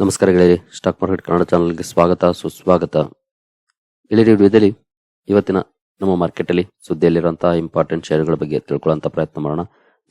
ನಮಸ್ಕಾರ ಗೆಳೆಯರಿ, stock market Kannada ಚಾನಲ್ಗೆ ಸ್ವಾಗತ, ಸುಸ್ವಾಗತ. ಗೆಳೆಯರಿ ವಿಡಿಯೋದಲ್ಲಿ ಇವತ್ತಿನ ನಮ್ಮ ಮಾರ್ಕೆಟಲ್ಲಿ ಸುದ್ದಿಯಲ್ಲಿರುವಂತಹ ಇಂಪಾರ್ಟೆಂಟ್ ಶೇರ್ಗಳ ಬಗ್ಗೆ ತಿಳ್ಕೊಳ್ಳುವಂತ ಪ್ರಯತ್ನ ಮಾಡೋಣ.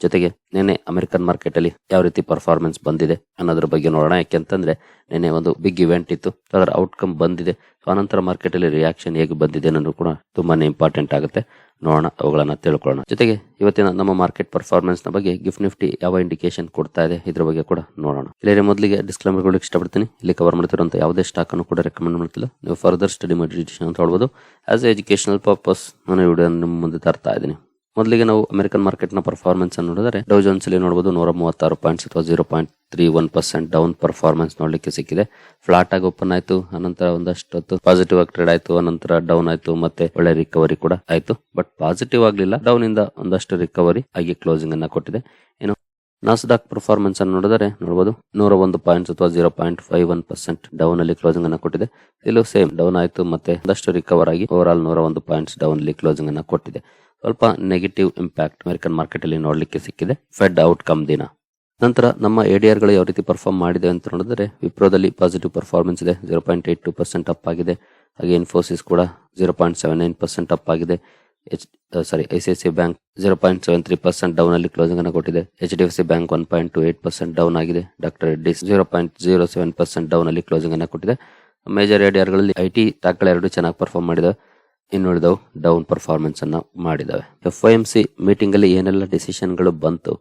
ಜೊತೆಗೆ ನಿನ್ನೆ ಅಮೆರಿಕನ್ ಮಾರ್ಕೆಟ್ ಅಲ್ಲಿ ಯಾವ ರೀತಿ ಪರ್ಫಾರ್ಮೆನ್ಸ್ ಬಂದಿದೆ ಅನ್ನೋದ್ರ ಬಗ್ಗೆ ನೋಡೋಣ. ಯಾಕೆಂತಂದ್ರೆ ನಿನ್ನೆ ಒಂದು ಬಿಗ್ ಇವೆಂಟ್ ಇತ್ತು. ಅದರ ಔಟ್ಕಮ್ ಬಂದಿದೆ. ಸೊ ಅನಂತರ ಮಾರ್ಕೆಟ್ ಅಲ್ಲಿ ರಿಯಾಕ್ಷನ್ ಹೇಗೆ ಬಂದಿದೆ ಅನ್ನೋದು ಕೂಡ ತುಂಬಾನೇ ಇಂಪಾರ್ಟೆಂಟ್ ಆಗುತ್ತೆ. ನೋಡೋಣ, ಅವುಗಳನ್ನ ತಿಳ್ಕೊಳ್ಳೋಣ. ಜೊತೆಗೆ ಇವತ್ತಿನ ನಮ್ಮ ಮಾರ್ಕೆಟ್ ಪರ್ಫಾರ್ಮೆನ್ಸ್ನ ಬಗ್ಗೆ ಗಿಫ್ಟ್ ನಿಫ್ಟಿ ಯಾವ ಇಂಡಿಕೇಶನ್ ಕೊಡ್ತಾ ಇದೆ ಇದ್ರ ಬಗ್ಗೆ ಕೂಡ ನೋಡೋಣ. ಇಲ್ಲಿ ಮೊದಲಿಗೆ ಡಿಸ್ಕ್ಲೇಮರ್ ಇಷ್ಟಪಡ್ತೀನಿ. ಇಲ್ಲಿ ಕವರ್ ಮಾಡ್ತಿರುವಂತ ಯಾವುದೇ ಸ್ಟಾಕ್ ಅನ್ನು ಕೂಡ ರೆಕಮೆಂಡ್ ಮಾಡ್ತಿಲ್ಲ. ನೀವು ಫರ್ದರ್ ಸ್ಟಡಿ ಮಾಡಿ ಅಂತ ಹೇಳ್ಬೋದು ಆಸ್ ಎಜುಕೇಶನಲ್ ಪರ್ಪಸ್ ನಾನು ವಿಡಿಯೋ ನಿಮ್ಮ ಮುಂದೆ ತರ್ತಾ ಇದ್ದೀನಿ. ಮೊದಲಿಗೆ ನಾವು ಅಮೆರಿಕನ್ ಮಾರ್ಕೆಟ್ನ ಪರ್ಫಾರ್ಮೆನ್ಸ್ ಅನ್ನು ನೋಡಿದರೆ ಡೌ ಜೋನ್ಸ್ ಅಲ್ಲಿ ನೋಡಬಹುದು ನೂರ ಮೂವತ್ತಾರು ಪಾಯಿಂಟ್ಸ್ ಅಥವಾ zero point three one percent down performance ನೋಡ್ಲಿಕ್ಕೆ ಸಿಕ್ಕಿದೆ. ಫ್ಲಾಟ್ ಆಗಿ ಓಪನ್ ಆಯ್ತು ಅನಂತರ ಒಂದಷ್ಟು ಪಾಸಿಟಿವ್ ಆಗಿ ಟ್ರೇಡ್ ಆಯ್ತು ಅನಂತರ ಡೌನ್ ಆಯ್ತು, ಮತ್ತೆ ಒಳ್ಳೆ ರಿಕವರಿ ಕೂಡ ಆಯ್ತು. ಬಟ್ ಪಾಸಿಟಿವ್ ಆಗಲಿಲ್ಲ ಡೌನ್ ಇಂದ ಒಂದಷ್ಟು ರಿಕವರಿ ಆಗಿ ಕ್ಲೋಸಿಂಗ್ ಅನ್ನ ಕೊಟ್ಟಿದೆ. ಏನು ನಾಸ್ಡಾಕ್ ಪರ್ಫಾರ್ಮೆನ್ಸ್ ಅನ್ನು ನೋಡಿದರೆ ನೋಡಬಹುದು ನೂರ ಒಂದು ಪಾಯಿಂಟ್ಸ್ ಅಥವಾ zero point five one percent down ಅಲ್ಲಿ ಕ್ಲೋಸಿಂಗ್ ಅನ್ನ ಕೊಟ್ಟಿದೆ. ಇಲ್ಲೂ ಸೇಮ್ ಡೌನ್ ಆಯಿತು, ಮತ್ತೆ ಒಂದಷ್ಟು ರಿಕವರ್ ಆಗಿ ಓವರ್ ಆಲ್ ನೂರ ಒಂದು ಪಾಯಿಂಟ್ಸ್ ಡೌನ್ ಅಲ್ಲಿ ಕ್ಲೋಸಿಂಗ್ ಅನ್ನ ಕೊಟ್ಟಿದೆ. ಸ್ವಲ್ಪ ನೆಗೆಟಿವ್ ಇಂಪ್ಯಾಕ್ಟ್ ಅಮೆರಿಕನ್ ಮಾರ್ಕೆಟ್ ಅಲ್ಲಿ ನೋಡಲಿಕ್ಕೆ ಸಿಕ್ಕಿದೆ. ಫೆಡ್ ಔಟ್ಕಮ್ ದಿನ. ನಂತರ ನಮ್ಮ ಎಡಿಆರ್ಗಳು ಯಾವ ರೀತಿ ಪರ್ಫಾರ್ಮ್ ಮಾಡಿದೆ ಅಂತ ನೋಡಿದ್ರೆ ವಿಪ್ರೋದಲ್ಲಿ ಪಾಸಿಟಿವ್ ಪರ್ಫಾರ್ಮೆನ್ಸ್ ಇದೆ zero point eight two percent up ಆಗಿದೆ. ಹಾಗೆ ಇನ್ಫೋಸಿಸ್ ಕೂಡ zero point seven nine percent up ಆಗಿದೆ. H sorry I C I C bank zero point seven three percent down ಅಲ್ಲಿ ಕ್ಲೋಸಿಂಗ್ ಅನ್ನು ಕೊಟ್ಟಿದೆ. H D F C bank one point two eight percent down ಆಗಿದೆ. Doctor Reddy's zero point zero seven percent down ಅಲ್ಲಿ closing ಅನ್ನು ಕೊಟ್ಟಿದೆ. Major ಎಡಿಆರ್ಗಳಲ್ಲಿ I T ಎರಡು ಚೆನ್ನಾಗಿ perform ಮಾಡಿದೆ. ಇನ್ನುಳಿದವು ಡೌನ್ ಪರ್ಫಾರ್ಮೆನ್ಸ್ ಅನ್ನ ಮಾಡಿದವೆ. F I M C meeting ಅಲ್ಲಿ ಏನೆಲ್ಲ ಡಿಸಿಷನ್ಗಳು ಬಂತು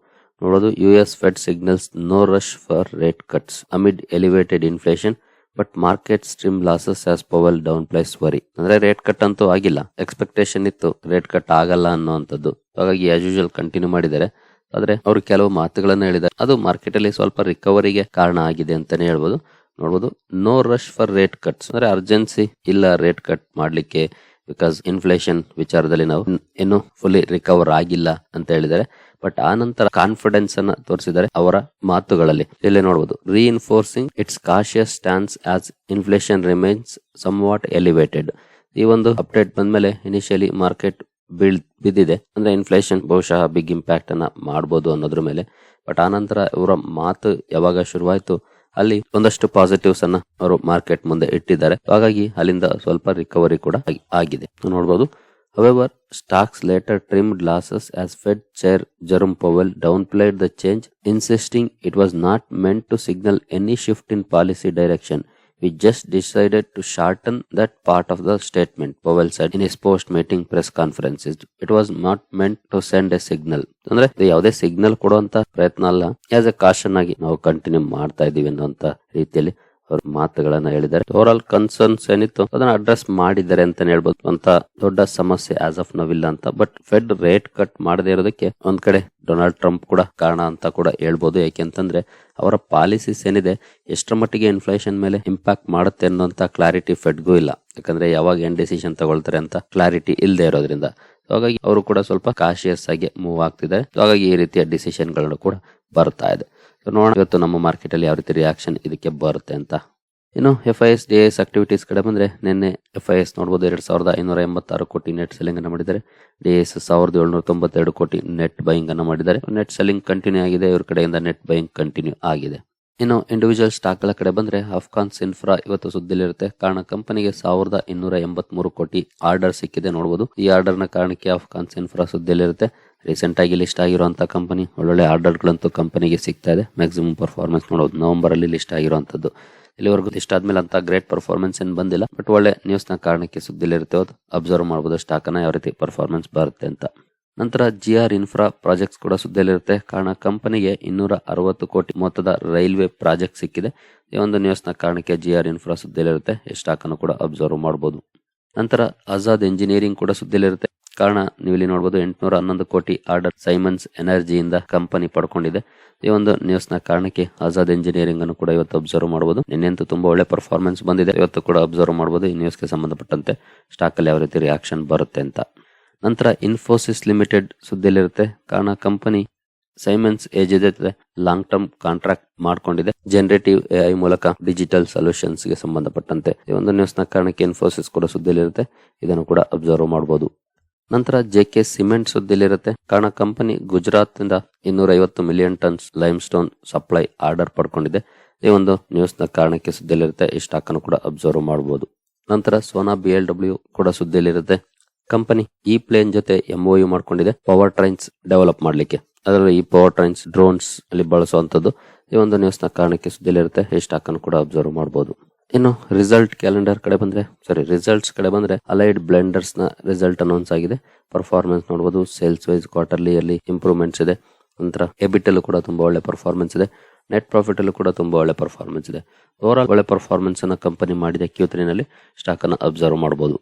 ನೋಡೋದು U S Fed signals no rush for rate cuts amid elevated inflation but market stream losses as Powell downplays worry ಅಂದ್ರೆ ರೇಟ್ ಕಟ್ ಅಂತೂ ಆಗಿಲ್ಲ ಎಕ್ಸ್ಪೆಕ್ಟೇಷನ್ ಇತ್ತು ರೇಟ್ ಕಟ್ ಆಗಲ್ಲ ಅನ್ನುವಂಥದ್ದು. ಹಾಗಾಗಿ ಆಸ್ ಯೂಶಲ್ ಕಂಟಿನ್ಯೂ ಮಾಡಿದ್ದಾರೆ. ಆದ್ರೆ ಅವರು ಕೆಲವು ಮಾತುಗಳನ್ನು ಹೇಳಿದ್ದಾರೆ. ಅದು ಮಾರ್ಕೆಟ್ ಅಲ್ಲಿ ಸ್ವಲ್ಪ ರಿಕವರಿಗೆ ಕಾರಣ ಆಗಿದೆ ಅಂತಾನೆ ಹೇಳ್ಬೋದು. ನೋಡ್ಬೋದು no rush for rate cuts ಅಂದ್ರೆ ಅರ್ಜೆನ್ಸಿ ಇಲ್ಲ ರೇಟ್ ಕಟ್ ಮಾಡ್ಲಿಕ್ಕೆ. ಬಿಕಾಸ್ ಇನ್ಫ್ಲೇಷನ್ ವಿಚಾರದಲ್ಲಿ ನಾವು ಇನ್ನು ಫುಲ್ಲಿ ರಿಕವರ್ ಆಗಿಲ್ಲ ಅಂತ ಹೇಳಿದರೆ ಬಟ್ ಆ ನಂತರ ಕಾನ್ಫಿಡೆನ್ಸ್ ಅನ್ನ ತೋರಿಸಿದರೆ ಅವರ ಮಾತುಗಳಲ್ಲಿ. ಇಲ್ಲಿ ನೋಡಬಹುದು reinforcing its cautious stance as inflation remains somewhat elevated ಈ ಒಂದು ಅಪ್ಡೇಟ್ ಬಂದ್ಮೇಲೆ ಇನಿಷಿಯಲಿ ಮಾರ್ಕೆಟ್ ಬೀಳ್, ಬಿದ್ದಿದೆ. ಅಂದ್ರೆ ಇನ್ಫ್ಲೇಷನ್ ಬಹುಶಃ ಬಿಗ್ ಇಂಪ್ಯಾಕ್ಟ್ ಅನ್ನ ಮಾಡಬಹುದು ಅನ್ನೋದ್ರ ಮೇಲೆ. ಬಟ್ ಆನಂತರ ಇವರ ಮಾತು ಯಾವಾಗ ಶುರುವಾಯ್ತು ಅಲ್ಲಿ ಒಂದಷ್ಟು ಪಾಸಿಟಿವ್ಸ್ ಅನ್ನ ಅವರು ಮಾರ್ಕೆಟ್ ಮುಂದೆ ಇಟ್ಟಿದ್ದಾರೆ. ಹಾಗಾಗಿ ಅಲ್ಲಿಂದ ಸ್ವಲ್ಪ ರಿಕವರಿ ಕೂಡ ಆಗಿದೆ. ನೋಡಬಹುದು however stocks later trimmed losses as Fed chair Jerome Powell downplayed the change insisting it was not meant to signal any shift in policy direction We just decided to shorten that part of the statement, Powell said in his post-meeting press conferences. It was not meant to send a signal. ಅಂದ್ರೆ ಇದು ಯಾವುದೇ signal ಕೊಡುವಂತ ಪ್ರಯತ್ನ ಅಲ್ಲ as A caution ಆಗಿ ನಾವು continue ಮಾಡ್ತಾ ಇದೀವಿ ಅನ್ನುವಂತ ರೀತಿಯಲ್ಲಿ ಮಾತುಗಳನ್ನ ಹೇಳಿದ್ದಾರೆ. ಓವರ್ ಕನ್ಸರ್ನ್ಸ್ ಏನಿತ್ತು ಅದನ್ನ ಅಡ್ರೆಸ್ ಮಾಡಿದ್ದಾರೆ ಅಂತ ಹೇಳ್ಬೋದು. ಅಂತ ದೊಡ್ಡ ಸಮಸ್ಯೆ ಆಸ್ ಆಫ್ ಇಲ್ಲ ಅಂತ. ಬಟ್ ಫೆಡ್ ರೇಟ್ ಕಟ್ ಮಾಡದೇ ಇರೋದಕ್ಕೆ ಒಂದ್ ಕಡೆ ಡೊನಾಲ್ಡ್ ಟ್ರಂಪ್ ಕೂಡ ಕಾರಣ ಅಂತ ಕೂಡ ಹೇಳ್ಬೋದು. ಯಾಕೆಂತಂದ್ರೆ ಅವರ ಪಾಲಿಸೀಸ್ ಏನಿದೆ, ಎಷ್ಟರ ಮಟ್ಟಿಗೆ ಇನ್ಫ್ಲೇಷನ್ ಮೇಲೆ ಇಂಪ್ಯಾಕ್ಟ್ ಮಾಡುತ್ತೆ ಅನ್ನೋಂತ ಕ್ಲಾರಿಟಿ ಫೆಡ್ಗೂ ಇಲ್ಲ. ಯಾಕಂದ್ರೆ ಯಾವಾಗ ಏನ್ ಡಿಸಿಷನ್ ತಗೊಳ್ತಾರೆ ಅಂತ ಕ್ಲಾರಿಟಿ ಇಲ್ಲದೆ ಇರೋದ್ರಿಂದ. ಹಾಗಾಗಿ ಅವರು ಕೂಡ ಸ್ವಲ್ಪ ಕಾಶಿಯಸ್ ಆಗಿ ಮೂವ್ ಆಗ್ತಿದ್ದಾರೆ. ಹಾಗಾಗಿ ಈ ರೀತಿಯ ಡಿಸಿಷನ್ಗಳು ಕೂಡ ಬರ್ತಾ ಇದೆ. ನೋಡೋಣ ನಮ್ಮ ಮಾರ್ಕೆಟ್ ಅಲ್ಲಿ ಯಾವ ರೀತಿ ರಿಯಾಕ್ಷನ್ ಇದಕ್ಕೆ ಬರುತ್ತೆ ಅಂತ. ಇನ್ನು F I S D S activities ಕಡೆ ಬಂದ್ರೆ ನಿನ್ನೆ ಎಫ್ ಐ ಎಸ್ ನೋಡಬಹುದು ಎರಡ್ ಸಾವಿರದ ಐನೂರ ಎಂಬತ್ತಾರು ಕೋಟಿ ನೆಟ್ ಸೆಲ್ಲಿಂಗ್ ಅನ್ನು ಮಾಡಿದ್ದಾರೆ. ಡಿ ಎಸ್ ಸಾವಿರದ ಏಳ್ನೂರ ತೊಂಬತ್ತೆರಡು ಕೋಟಿ ನೆಟ್ ಬೈಯಿಂಗ್ ಅನ್ನು ಮಾಡಿದ್ದಾರೆ. ನೆಟ್ ಸೆಲ್ಲಿಂಗ್ ಕಂಟಿನ್ಯೂ ಆಗಿದೆ, ಇವ್ರ ಕಡೆಯಿಂದ ನೆಟ್ ಬೈಯಿಂಗ್ ಕಂಟಿನ್ಯೂ ಆಗಿದೆ. ಇನ್ನು ಇಂಡಿವಿಜುವಲ್ ಸ್ಟಾಕ್ಗಳ ಕಡೆ ಬಂದ್ರೆ ಅಫ್ಘಾನ್ಸ್ ಇನ್ಫ್ರಾ ಇವತ್ತು ಸುದ್ದಿಲಿರುತ್ತೆ ಕಾರಣ ಕಂಪನಿಗೆ ಸಾವಿರದ ಇನ್ನೂರ ಎಂಬತ್ ಮೂರು ಕೋಟಿ ಆರ್ಡರ್ ಸಿಕ್ಕಿದೆ. ನೋಡಬಹುದು ಈ ಆರ್ಡರ್ನ ಕಾರಣಕ್ಕೆ ಅಫ್ಘಾನ್ಸ್ ಇನ್ಫ್ರಾ ಸುದ್ದಿಲಿರುತ್ತೆ ರೀಸೆಂಟ್ ಆಗಿ ಲಿಸ್ಟ್ ಆಗಿರುವಂತಹ ಕಂಪನಿ ಒಳ್ಳೊಳ್ಳೆ ಆರ್ಡರ್ ಗಳಂತೂ ಕಂಪನಿಗೆ ಸಿಗ್ತಾ ಇದೆ. ಮ್ಯಾಕ್ಸಿಮಮ್ ಪರ್ಫಾರ್ಮೆನ್ಸ್ ನೋಡಬಹುದು ನವೆಂಬರ್ ಅಲ್ಲಿ ಲಿಸ್ಟ್ ಆಗಿರುವಂತದ್ದು. ಇಲ್ಲಿವರೆಗೂ ಇಷ್ಟ ಆದ್ಮೇಲೆ ಅಂತ ಗ್ರೇಟ್ ಪರ್ಫಾರ್ಮೆನ್ಸ್ ಏನು ಬಂದಿಲ್ಲ. ಬಟ್ ಒಳ್ಳೆ ನ್ಯೂಸ್ನ ಕಾರಣಕ್ಕೆ ಸುದ್ದಿಲಿರುತ್ತೆ ಅಬ್ಸರ್ವ್ ಮಾಡಬಹುದು ಸ್ಟಾಕ್ ಯಾವ ರೀತಿ ಪರ್ಫಾರ್ಮೆನ್ಸ್ ಬರುತ್ತೆ ಅಂತ. ನಂತರ ಜಿ ಆರ್ ಇನ್ಫ್ರಾ ಪ್ರಾಜೆಕ್ಟ್ಸ್ ಕೂಡ ಸುದ್ದಿಯಲ್ಲಿರುತ್ತೆ. ಕಾರಣ, ಕಂಪನಿಗೆ ಇನ್ನೂರ ಅರವತ್ತು ಕೋಟಿ ಮೊತ್ತದ ರೈಲ್ವೆ ಪ್ರಾಜೆಕ್ಟ್ ಸಿಕ್ಕಿದೆ. ಈ ಒಂದು ನ್ಯೂಸ್ನ ಕಾರಣಕ್ಕೆ ಜಿ ಆರ್ ಇನ್ಫ್ರಾ ಸುದ್ದಿಯಲ್ಲಿರುತ್ತೆ. ಸ್ಟಾಕನ್ನು ಕೂಡ ಅಬ್ಸರ್ವ್ ಮಾಡಬಹುದು ನಂತರ ಆಜಾದ್ ಇಂಜಿನಿಯರಿಂಗ್ ಕೂಡ ಸುದ್ದಿಯಲ್ಲಿರುತ್ತೆ. ಕಾರಣ ನೀವು ಇಲ್ಲಿ ನೋಡಬಹುದು ಎಂಟುನೂರ ಹನ್ನೊಂದು ಕೋಟಿ ಆರ್ಡರ್ ಸೈಮನ್ಸ್ ಎನರ್ಜಿಯಿಂದ ಕಂಪನಿ ಪಡ್ಕೊಂಡಿದೆ. ಈ ಒಂದು ನ್ಯೂಸ್ನ ಕಾರಣಕ್ಕೆ ಆಜಾದ್ ಇಂಜಿನಿಯರಿಂಗ್ ಅನ್ನು ಕೂಡ ಇವತ್ತು ಅಬ್ಸರ್ವ್ ಮಾಡಬಹುದು ನಿನ್ನೆಂತೂ ತುಂಬಾ ಒಳ್ಳೆ ಪರ್ಫಾರ್ಮೆನ್ಸ್ ಬಂದಿದೆ. ಇವತ್ತು ಕೂಡ ಅಬ್ಸರ್ವ್ ಮಾಡಬಹುದು ಈ ನ್ಯೂಸ್ಗೆ ಸಂಬಂಧಪಟ್ಟಂತೆ ಸ್ಟಾಕ್ ಅಲ್ಲಿ ಯಾವ ರೀತಿ ರಿಯಾಕ್ಷನ್ ಬರುತ್ತೆ ಅಂತ. ನಂತರ ಇನ್ಫೋಸಿಸ್ ಲಿಮಿಟೆಡ್ ಸುದ್ದಿಯಲ್ಲಿರುತ್ತೆ. ಕಾರಣ ಕಂಪನಿ ಸೈಮನ್ಸ್ ಏಜ್ ಜೊತೆ ಲಾಂಗ್ ಟರ್ಮ್ ಕಾಂಟ್ರಾಕ್ಟ್ ಮಾಡ್ಕೊಂಡಿದೆ. ಜನರೇಟಿವ್ ಎಐ ಮೂಲಕ ಡಿಜಿಟಲ್ ಸೊಲ್ಯೂಷನ್ಸ್ಗೆ ಸಂಬಂಧಪಟ್ಟಂತೆ ಈ ಒಂದು ನ್ಯೂಸ್ನ ಕಾರಣಕ್ಕೆ ಇನ್ಫೋಸಿಸ್ ಕೂಡ ಸುದ್ದಿಯಲ್ಲಿರುತ್ತೆ. ಇದನ್ನು ಕೂಡ ಅಬ್ಸರ್ವ್ ಮಾಡಬಹುದು ನಂತರ ಜೆ ಕೆ ಸಿಮೆಂಟ್ ಸುದ್ದಿಲಿರುತ್ತೆ ಕಾರಣ ಕಂಪನಿ ಗುಜರಾತ್ನಿಂದ ಇನ್ನೂರ ಐವತ್ತು million tons limestone supply order ಪಡ್ಕೊಂಡಿದೆ. ಈ ಒಂದು ನ್ಯೂಸ್ನ ಕಾರಣಕ್ಕೆ ಸುದ್ದಿಲಿರುತ್ತೆ ಈ ಸ್ಟಾಕ್ ಅನ್ನು ಕೂಡ ಅಬ್ಸರ್ವ್ ಮಾಡಬಹುದು ನಂತರ ಸೋನಾ ಬಿ ಎಲ್ ಡಬ್ಲ್ಯೂ ಕೂಡ ಸುದ್ದಿಲಿರುತ್ತೆ ಕಂಪನಿ ಈ ಪ್ಲೇನ್ ಜೊತೆ ಎಂಒಯು ಮಾಡ್ಕೊಂಡಿದೆ. ಪವರ್ ಟ್ರೈನ್ಸ್ ಡೆವಲಪ್ ಮಾಡ್ಲಿಕ್ಕೆ. ಅದರಲ್ಲಿ ಈ ಪವರ್ ಟ್ರೈನ್ಸ್ ಡ್ರೋನ್ಸ್ ಅಲ್ಲಿ ಬಳಸುವಂತದ್ದು ಈ ಒಂದು ನ್ಯೂಸ್ನ ಕಾರಣಕ್ಕೆ ಸುದ್ದಿಲಿರುತ್ತೆ ಸ್ಟಾಕ್ ಅನ್ನು ಕೂಡ ಅಬ್ಸರ್ವ್ ಮಾಡಬಹುದು ಇನ್ನು ರಿಸಲ್ಟ್ ಕ್ಯಾಲೆಂಡರ್ ಕಡೆ ಬಂದ್ರೆ ಸಾರಿ ರಿಸಲ್ಟ್ಸ್ ಕಡೆ ಬಂದ್ರೆ ಅಲೈಡ್ ಬ್ಲೆಂಡರ್ಸ್ನ ರಿಸಲ್ಟ್ ಅನೌನ್ಸ್ ಆಗಿದೆ. ಪರ್ಫಾರ್ಮೆನ್ಸ್ ನೋಡಬಹುದು ಸೇಲ್ಸ್ ವೈಸ್ ಕ್ವಾರ್ಟರ್ಲಿ ಅಲ್ಲಿ ಇಂಪ್ರೂವ್ಮೆಂಟ್ಸ್ ಇದೆ. ನಂತರ ಎಬಿಟ್ ಅಲ್ಲೂ ಕೂಡ ತುಂಬಾ ಒಳ್ಳೆ ಪರ್ಫಾರ್ಮೆನ್ಸ್ ಇದೆ. ನೆಟ್ ಪ್ರಾಫಿಟ್ ಅಲ್ಲೂ ಕೂಡ ತುಂಬಾ ಒಳ್ಳೆ ಪರ್ಫಾರ್ಮೆನ್ಸ್ ಇದೆ. ಓವರ್ ಒಳ್ಳೆ ಪರ್ಫಾರ್ಮೆನ್ಸ್ ಅನ್ನ ಕಂಪನಿ ಮಾಡಿದೆ ಕ್ಯೂ ಸ್ಟಾಕ್ ಅನ್ನು ಅಬ್ಸರ್ವ್ ಮಾಡಬಹುದು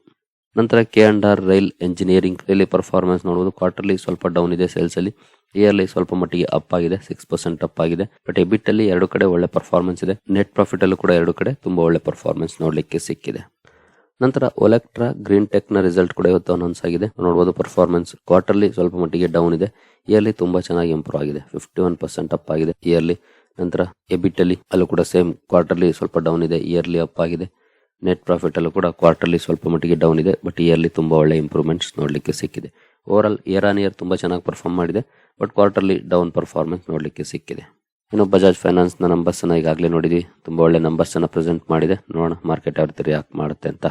ನಂತರ K and R rail engineering ಇಲ್ಲಿ ಪರ್ಫಾರ್ಮೆನ್ಸ್ ನೋಡಬಹುದು ಕ್ವಾರ್ಟರ್ಲಿ ಸ್ವಲ್ಪ ಡೌನ್ ಇದೆ ಸೇಲ್ಸ್ ಅಲ್ಲಿ. ಇಯರ್ಲಿ ಸ್ವಲ್ಪ ಮಟ್ಟಿಗೆ ಅಪ್ ಆಗಿದೆ ಸಿಕ್ಸ್ ಪರ್ಸೆಂಟ್ ಅಪ್ ಆಗಿದೆ. ಬಟ್ ಎಬಿಟ್ ಅಲ್ಲಿ ಎರಡು ಕಡೆ ಒಳ್ಳೆ ಪರ್ಫಾರ್ಮೆನ್ಸ್ ಇದೆ. ನೆಟ್ ಪ್ರಾಫಿಟ್ ಅಲ್ಲೂ ಕೂಡ ಎರಡು ಕಡೆ ತುಂಬಾ ಒಳ್ಳೆ ಪರ್ಫಾರ್ಮೆನ್ಸ್ ನೋಡಲಿಕ್ಕೆ ಸಿಕ್ಕಿದೆ. ನಂತರ ಒಲೆಕ್ಟ್ರಾ ಗ್ರೀನ್ ಟೆಕ್ನ ರಿಸಲ್ಟ್ ಕೂಡ ಇವತ್ತು ಅನೌನ್ಸ್ ಆಗಿದೆ. ನೋಡಬಹುದು ಪರ್ಫಾರ್ಮೆನ್ಸ್ ಕ್ವಾರ್ಟರ್ಲಿ ಸ್ವಲ್ಪ ಮಟ್ಟಿಗೆ ಡೌನ್ ಇದೆ. ಇಯರ್ಲಿ ತುಂಬಾ ಚೆನ್ನಾಗಿ ಇಂಪ್ರೂವ್ ಆಗಿದೆ. ಫಿಫ್ಟಿ ಒನ್ ಪರ್ಸೆಂಟ್ ಅಪ್ ಆಗಿದೆ ಇಯರ್ಲಿ ನಂತರ ಎಬಿಟ್ ಅಲ್ಲಿ ಅಲ್ಲೂ ಕೂಡ ಸೇಮ್ ಕ್ವಾರ್ಟರ್ಲಿ ಸ್ವಲ್ಪ ಡೌನ್ ಇದೆ. ಇಯರ್ಲಿ ಅಪ್ ಆಗಿದೆ. ನೆಟ್ ಪ್ರಾಫಿಟ್ ಅಲ್ಲೂ ಕೂಡ ಕ್ವಾರ್ಟರ್ಲಿ ಸ್ವಲ್ಪ ಮಟ್ಟಿಗೆ ಡೌನ್ ಇದೆ ಬಟ್ ಇಯರ್ಲಿ ತುಂಬ ಒಳ್ಳೆ ಇಂಪ್ರೂವ್ಮೆಂಟ್ಸ್ ನೋಡಲಿಕ್ಕೆ ಸಿಕ್ಕಿದೆ. Overall year on year ತುಂಬಾ ಚೆನ್ನಾಗಿ ಪರ್ಫಾರ್ಮ್ ಮಾಡಿದೆ ಬಟ್ ಕ್ವಾರ್ಟರ್ಲಿ ಡೌನ್ ಪರ್ಫಾರ್ಮೆನ್ಸ್ ನೋಡಲಿಕ್ಕೆ ಸಿಕ್ಕಿದೆ. ಇನ್ನು ಬಜಾಜ್ ಫೈನಾನ್ಸ್ನ ನಂಬರ್ಸ್ ಅನ್ನ ಈಗಾಗಲೇ ನೋಡಿದ್ವಿ, ತುಂಬ ಒಳ್ಳೆ ನಂಬರ್ಸ್ ಅನ್ನ ಪ್ರೆಸೆಂಟ್ ಮಾಡಿದೆ. ನೋಡೋಣ ಮಾರ್ಕೆಟ್ ಯಾವ ರೀತಿ ರಿಯಾಕ್ಟ್ ಮಾಡುತ್ತೆ ಅಂತ.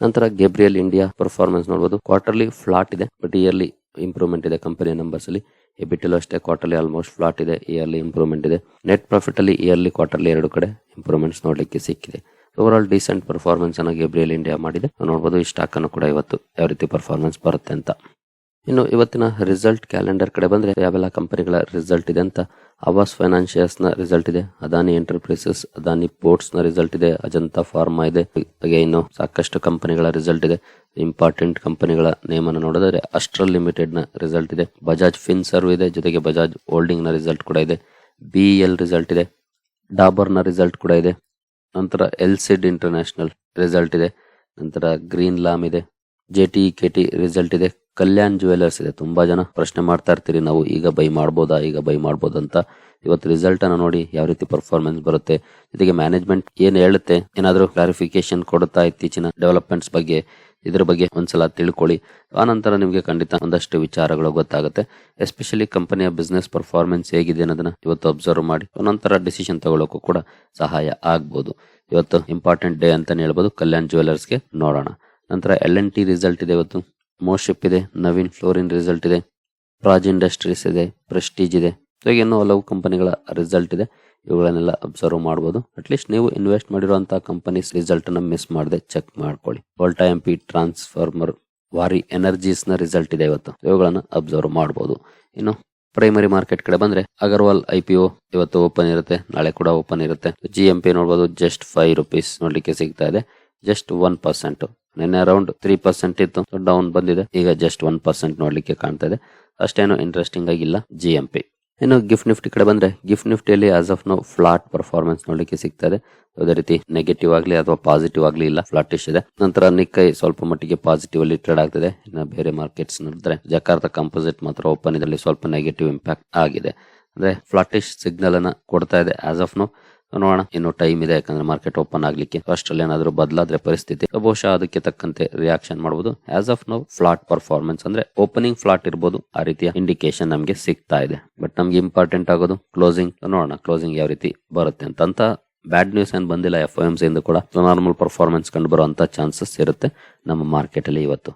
ನಂತರ ಗೇಬ್ರಿಯಲ್ ಇಂಡಿಯಾ ಪರ್ಫಾರ್ಮೆನ್ಸ್ ನೋಡಬಹುದು ಕ್ವಾರ್ಟರ್ಲಿ ಫ್ಲಾಟ್ ಇದೆ ಬಟ್ ಇಯರ್ಲಿ ಇಂಪ್ರೂವ್ಮೆಂಟ್ ಇದೆ ಕಂಪನಿಯ ನಂಬರ್ಸ್ ಅಲ್ಲಿ. ಎಬಿಟಲ್ಲೂ ಅಷ್ಟೇ ಕ್ವಾರ್ಟರ್ಲಿ ಆಲ್ಮೋಸ್ಟ್ ಫ್ಲಾಟ್ ಇದೆ ಇಯರ್ಲಿ ಇಂಪ್ರೂವ್ಮೆಂಟ್ ಇದೆ. ನೆಟ್ ಪ್ರಾಫಿಟ್ ಅಲ್ಲಿ ಇಯರ್ಲಿ ಕ್ವಾರ್ಟರ್ಲಿ ಎರಡು ಕಡೆ ಇಂಪ್ರೂವ್ಮೆಂಟ್ಸ್ ನೋಡಲಿಕ್ಕೆ ಸಿಕ್ಕಿದೆ. ಓವರ್ ಆಲ್ ಡಿಸೆಂಟ್ ಪರ್ಫಾರ್ಮೆನ್ಸ್ ಅನ್ನ ಗೇಬ್ರಿಯಲ್ ಇಂಡಿಯಾ ಮಾಡಿದೆ. ನೋಡಬಹುದು ಈ ಸ್ಟಾಕ್ ಅನ್ನು ಕೂಡ ಇವತ್ತು ಯಾವ ರೀತಿ ಪರ್ಫಾರ್ಮೆನ್ಸ್ ಬರುತ್ತೆ ಅಂತ. ಇನ್ನು ಇವತ್ತಿನ ರಿಸಲ್ಟ್ ಕ್ಯಾಲೆಂಡರ್ ಕಡೆ ಬಂದ್ರೆ ಯಾವೆಲ್ಲ ಕಂಪನಿಗಳ ರಿಸಲ್ಟ್ ಇದೆ ಅಂತ. ಆವಾಸ್ ಫೈನಾನ್ಷಿಯಲ್ಸ್ನ ರಿಸಲ್ಟ್ ಇದೆ ಅದಾನಿ ಎಂಟರ್ಪ್ರೈಸಸ್ ಅದಾನಿ ಪೋರ್ಟ್ಸ್ನ ರಿಸಲ್ಟ್ ಇದೆ ಅಜಂತಾ ಫಾರ್ಮಾ ಇದೆ. ಹಾಗೆ ಇನ್ನು ಸಾಕಷ್ಟು ಕಂಪನಿಗಳ ರಿಸಲ್ಟ್ ಇದೆ. ಇಂಪಾರ್ಟೆಂಟ್ ಕಂಪನಿಗಳ ನೇಮ್ ಅನ್ನು ನೋಡಿದ್ರೆ ಅಸ್ಟ್ರಲ್ ಲಿಮಿಟೆಡ್ನ ರಿಸಲ್ಟ್ ಇದೆ. ಬಜಾಜ್ ಫಿನ್ ಸರ್ವ್ ಇದೆ, ಜೊತೆಗೆ ಬಜಾಜ್ ಹೋಲ್ಡಿಂಗ್ನ ರಿಸಲ್ಟ್ ಕೂಡ ಇದೆ. ಬಿ ಎಲ್ ರಿಸಲ್ಟ್ ಇದೆ. ಡಾಬರ್ನ ರಿಸಲ್ಟ್ ಕೂಡ ಇದೆ. ನಂತರ ಎಲ್ ಸಿಡ್ ಇಂಟರ್ನ್ಯಾಷನಲ್ ರಿಸಲ್ಟ್ ಇದೆ. ನಂತರ ಗ್ರೀನ್ ಲಾಮ್ ಇದೆ. J T K T result ಇದೆ. ಕಲ್ಯಾಣ್ ಜುವೆಲ್ಲರ್ಸ್ ಇದೆ. ತುಂಬಾ ಜನ ಪ್ರಶ್ನೆ ಮಾಡ್ತಾ ಇರ್ತೀರಿ. ನಾವು ಈಗ ಬೈ ಮಾಡ್ಬೋದಾ, ಈಗ ಬೈ ಮಾಡ್ಬೋದಂತ ಇವತ್ತು ರಿಸಲ್ಟ್ ಅನ್ನ ನೋಡಿ ಯಾವ ರೀತಿ ಪರ್ಫಾರ್ಮೆನ್ಸ್ ಬರುತ್ತೆ. ಜೊತೆಗೆ ಮ್ಯಾನೇಜ್ಮೆಂಟ್ ಏನ್ ಹೇಳುತ್ತೆ? ಏನಾದರೂ ಕ್ಲಾರಿಫಿಕೇಶನ್ ಕೊಡುತ್ತಾ ಇತ್ತೀಚಿನ ಡೆವಲಪ್ಮೆಂಟ್ಸ್ ಬಗ್ಗೆ ಇದ್ರ ಬಗ್ಗೆ ಒಂದ್ಸಲ ತಿಳ್ಕೊಳ್ಳಿ. ಆನಂತರ ನಿಮಗೆ ಖಂಡಿತ ಒಂದಷ್ಟು ವಿಚಾರಗಳು ಗೊತ್ತಾಗುತ್ತೆ. ಎಸ್ಪೆಷಲಿ ಕಂಪನಿಯ ಬಿಸ್ನೆಸ್ ಪರ್ಫಾರ್ಮೆನ್ಸ್ ಹೇಗಿದೆ ಅನ್ನೋದನ್ನ ಇವತ್ತು ಅಬ್ಸರ್ವ್ ಮಾಡಿ, ನಂತರ ಡಿಸಿಷನ್ ತಗೊಳ್ಳೋಕ್ಕೂ ಕೂಡ ಸಹಾಯ ಆಗ್ಬೋದು. ಇವತ್ತು ಇಂಪಾರ್ಟೆಂಟ್ ಡೇ ಅಂತ ಹೇಳ್ಬೋದು. ಕಲ್ಯಾಣ್ ಜ್ಯುವೆಲರ್ಸ್ಗೆ ನೋಡೋಣ. ನಂತರ ಎಲ್ ಎನ್ ಟಿ ರಿಸಲ್ಟ್ ಇದೆ ಇವತ್ತು. ಮೋಶಿಪ್ ಇದೆ ನವೀನ್ ಫ್ಲೋರಿನ್ ರಿಸಲ್ಟ್ ಇದೆ ಪ್ರಾಜ್ ಇಂಡಸ್ಟ್ರೀಸ್ ಇದೆ ಪ್ರೆಸ್ಟೀಜ್ ಇದೆ. ಹೀಗೆ ಇನ್ನೂ ಹಲವು ಕಂಪನಿಗಳ ರಿಸಲ್ಟ್ ಇದೆ. ಇವುಗಳನ್ನೆಲ್ಲ ಅಬ್ಸರ್ವ್ ಮಾಡಬಹುದು ಅಟ್ಲೀಸ್ಟ್ ನೀವು ಇನ್ವೆಸ್ಟ್ ಮಾಡಿರುವಂತಹ ಕಂಪನೀಸ್ ರಿಸಲ್ಟ್ನ ಮಿಸ್ ಮಾಡದೆ ಚೆಕ್ ಮಾಡ್ಕೊಳ್ಳಿ. ವೋಲ್ಟಾ ಎಂಪಿ ಟ್ರಾನ್ಸ್ಫಾರ್ಮರ್ ವಾರಿ ಎನರ್ಜೀಸ್ನ ರಿಸಲ್ಟ್ ಇದೆ ಇವತ್ತು. ಇವುಗಳನ್ನ ಅಬ್ಸರ್ವ್ ಮಾಡಬಹುದು ಇನ್ನು ಪ್ರೈಮರಿ ಮಾರ್ಕೆಟ್ ಕಡೆ ಬಂದ್ರೆ ಅಗರ್ವಾಲ್ ಐ ಇವತ್ತು ಓಪನ್ ಇರುತ್ತೆ. ನಾಳೆ ಕೂಡ ಓಪನ್ ಇರುತ್ತೆ. ಜಿ ಎಂ ಪಿ ನೋಡಬಹುದು ಜಸ್ಟ್ ಫೈವ್ ರುಪೀಸ್ ನೋಡ್ಲಿಕ್ಕೆ ಸಿಗ್ತಾ ಇದೆ. ಜಸ್ಟ್ ಒನ್ ಪರ್ಸೆಂಟ್ ನಿನ್ನೆ ಅರೌಂಡ್ ತ್ರೀ ಪರ್ಸೆಂಟ್ ಇತ್ತು. ಡೌನ್ ಬಂದಿದೆ. ಈಗ ಜಸ್ಟ್ ಒನ್ ಪರ್ಸೆಂಟ್ ನೋಡ್ಲಿಕ್ಕೆ ಕಾಣ್ತಾ ಇದೆ. ಅಷ್ಟೇನು ಇಂಟ್ರೆಸ್ಟಿಂಗ್ ಆಗಿಲ್ಲ ಜಿ ಎಂ ಪಿ ಇನ್ನು ಗಿಫ್ಟ್ ನಿಫ್ಟಿ ಕಡೆ ಬಂದ್ರೆ gift ನಿಫ್ಟಿಯಲ್ಲಿ as of now flat performance ನೋಡ್ಲಿಕ್ಕೆ ಸಿಗ್ತಾ ಇದೆ ಯಾವುದೇ ರೀತಿ ನೆಗೆಟಿವ್ ಆಗಲಿ ಅಥವಾ ಪಾಸಿಟಿವ್ ಆಗಲಿ ಇಲ್ಲ ಫ್ಲಾಟಿಶ್ ಇದೆ. ನಂತರ ನಿಕ್ಕೈ ಸ್ವಲ್ಪ ಮಟ್ಟಿಗೆ ಪಾಸಿಟಿವ್ ಅಲ್ಲಿ ಟ್ರೇಡ್ ಆಗ್ತದೆ. ಇನ್ನು ಬೇರೆ ಮಾರ್ಕೆಟ್ಸ್ ನೋಡಿದ್ರೆ ಜಕಾರ್ತ ಕಂಪೋಸಿಟ್ ಮಾತ್ರ ಓಪನ್ ಇದರಲ್ಲಿ ಸ್ವಲ್ಪ ನೆಗೆಟಿವ್ ಇಂಪ್ಯಾಕ್ಟ್ ಆಗಿದೆ. ಅಂದ್ರೆ ಫ್ಲಾಟಿಶ್ ಸಿಗ್ನಲ್ ಅನ್ನ ಕೊಡ್ತಾ ಇದೆ ಆಸ್ ಆಫ್ ನೋ ನೋಡೋಣ. ಇನ್ನು ಟೈಮ್ ಇದೆ, ಯಾಕಂದ್ರೆ ಮಾರ್ಕೆಟ್ ಓಪನ್ ಆಗ್ಲಿಕ್ಕೆ. ಅಷ್ಟರಲ್ಲಿ ಏನಾದ್ರೂ ಬದಲಾದ್ರೆ ಪರಿಸ್ಥಿತಿ. ಬಹುಶಃ ಅದಕ್ಕೆ ತಕ್ಕಂತೆ ರಿಯಾಕ್ಷನ್ ಮಾಡಬಹುದು as of now flat performance ಅಂದ್ರೆ ಓಪನಿಂಗ್ ಫ್ಲಾಟ್ ಇರ್ಬೋದು. ಆ ರೀತಿಯ ಇಂಡಿಕೇಶನ್ ನಮಗೆ ಸಿಗ್ತಾ ಇದೆ. ಬಟ್ ನಮ್ಗೆ ಇಂಪಾರ್ಟೆಂಟ್ ಆಗೋದು ಕ್ಲೋಸಿಂಗ್ ನೋಡೋಣ ಕ್ಲೋಸಿಂಗ್ ಯಾವ ರೀತಿ ಬರುತ್ತೆ ಅಂತ ಬ್ಯಾಡ್ ನ್ಯೂಸ್ ಏನ್ ಬಂದಿಲ್ಲ ಎಫ್ ಎಂ ಇಂದ ಕೂಡ. ನಾರ್ಮಲ್ ಪರ್ಫಾರ್ಮೆನ್ಸ್ ಕಂಡು ಬರುವಂತ ಚಾನ್ಸಸ್ ಇರುತ್ತೆ ನಮ್ಮ ಮಾರ್ಕೆಟ್ ಅಲ್ಲಿ ಇವತ್ತು.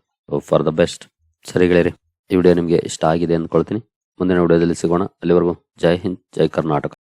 ಫಾರ್ ದ ಬೆಸ್ಟ್ ಸರಿ ಗೆಳೆಯರಿ, ಈ ವಿಡಿಯೋ ನಿಮಗೆ ಇಷ್ಟ ಆಗಿದೆ ಅಂದ್ಕೊಳ್ತೀನಿ. ಮುಂದಿನ ವಿಡಿಯೋದಲ್ಲಿ ಸಿಗೋಣ. ಅಲ್ಲಿವರೆಗೂ ಜೈ ಹಿಂದ್, ಜೈ ಕರ್ನಾಟಕ.